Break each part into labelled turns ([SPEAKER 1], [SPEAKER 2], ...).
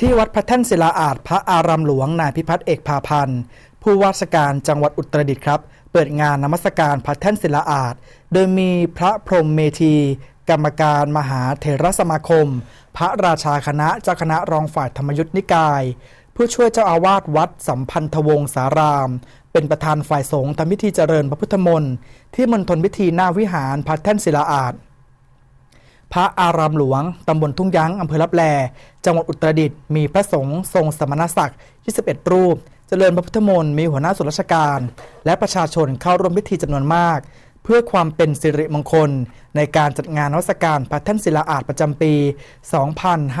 [SPEAKER 1] ที่วัดพระแท่นศิลาอาจพระอารามหลวงนายพิพัฒน์เอกพาพันธ์ผู้ว่าราชการจังหวัดอุตรดิตถ์ครับ เปิดงานนมัสการพระแท่นศิลาอาจโดยมีพระพรหมเมธี กรรมการมหาเถรสมาคม พระราชาคณะเจ้าคณะรองฝ่ายธรรมยุทธนิกาย ผู้ช่วยเจ้าอาวาสวัดสัมพันธวงศาราม เป็นประธานฝ่ายสงฆ์ทำพิธีเจริญพระพุทธมนต์ที่มณฑลพิธีหน้าวิหารพระแท่นศิลาอาจ พระอารามหลวง ตำบลทุ่งยั้งอำเภอลับแล จังหวัดอุตรดิตถ์มีพระสงฆ์ทรงสมณศักดิ์21 รูป เจริญพระพุทธมนต์มีหัวหน้าส่วนราชการ และประชาชนเข้าร่วมพิธีจำนวนมาก เพื่อความเป็นสิริมงคล ในการจัดงานนวัสการพระท่นศิลาอาจประจำปี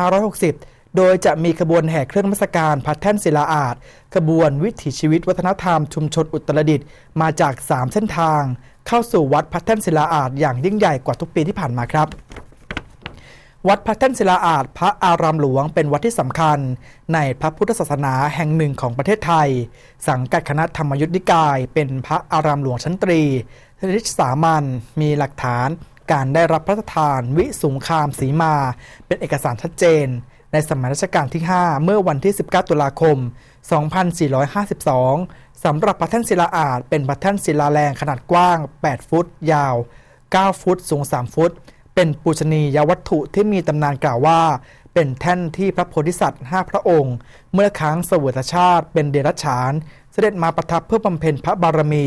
[SPEAKER 1] 2560โดยจะมีขบวนแห่เครื่องมัสการพระแท่นศิลาอาจขบวนวิถีชีวิตวัฒนธรรมชุมชนอุตรดิตถ์มาจาก 3 เส้นทาง เข้าสู่วัดพระแท่นศิลาอาจอย่างยิ่งใหญ่กว่าทุกปีที่ผ่านมาครับ วัดพระแท่นศิลาอาจพระอารามหลวงเป็นวัดที่สำคัญ ในพระพุทธศาสนาแห่งหนึ่งของประเทศไทย สังกัดคณะธรรมยุทธนิกาย เป็นพระอารามหลวงชั้นตรีชนิสามัญมีหลักฐาน การได้รับพระราชทาน วิสุงคามสีมา เป็นเอกสารชัดเจน ในสมัยรัชกาลที่ 5 เมื่อวันที่ 19 ตุลาคม 2452 สำหรับพระแท่นศิลาอาจเป็นพระแท่นศิลาแรงขนาดกว้าง 8 ฟุต ยาว 9 ฟุต สูง 3 ฟุต เป็นปูชนียวัตถุที่มีตำนานกล่าวว่า เป็นแท่นที่พระโพธิสัตว์5พระองค์ เมื่อครั้งเสวยชาติเป็นเดรัจฉาน เสด็จมาประทับเพื่อบำเพ็ญพระบารมี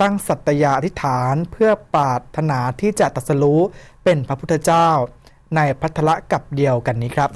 [SPEAKER 1] ตั้งสัตยาธิษฐานเพื่อปาถนาที่จะตรัสรู้เป็นพระพุทธเจ้า ในพัทธละกับเดียวกันนี้ครับ